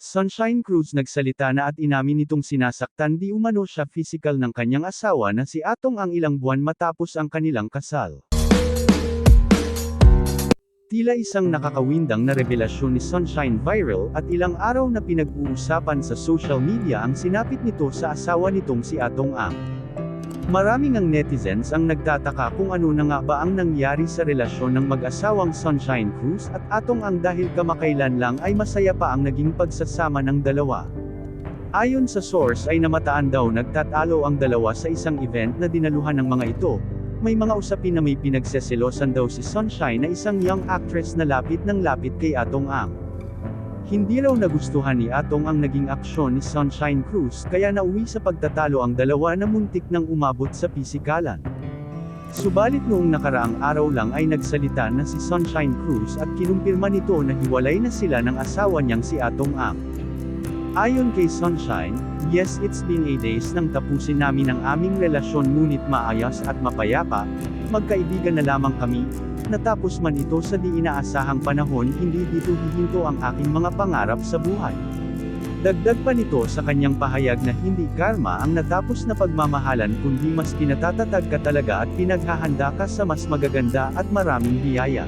Sunshine Cruz nagsalita na at inamin nitong sinasaktan di umano siya physical ng kanyang asawa na si Atong ang ilang buwan matapos ang kanilang kasal. Tila isang nakakawindang na revelasyon ni Sunshine viral at ilang araw na pinag-uusapan sa social media ang sinapit nito sa asawa nitong si Atong Ang. Maraming ang netizens ang nagtataka kung ano na nga ba ang nangyari sa relasyon ng mag-asawang Sunshine Cruz at Atong Ang dahil kamakailan lang ay masaya pa ang naging pagsasama ng dalawa. Ayon sa source ay namataan daw nagtatalo ang dalawa sa isang event na dinaluhan ng mga ito. May mga usapin na may pinagseselosan daw si Sunshine na isang young actress na lapit ng lapit kay Atong Ang. Hindi raw nagustuhan ni Atong ang naging aksyon ni Sunshine Cruz kaya nauwi sa pagtatalo ang dalawa na muntik nang umabot sa pisikalan. Subalit noong nakaraang araw lang ay nagsalita na si Sunshine Cruz at kinumpirma nito na hiwalay na sila ng asawa niyang si Atong Ang. Ayon kay Sunshine, yes it's been a days nang tapusin namin ang aming relasyon ngunit maayos at mapayapa, magkaibigan na lamang kami, natapos man ito sa di inaasahang panahon hindi dito hihinto ang aking mga pangarap sa buhay. Dagdag pa nito sa kanyang pahayag na hindi karma ang natapos na pagmamahalan kundi mas pinatatatag ka talaga at pinaghahanda ka sa mas magaganda at maraming biyaya.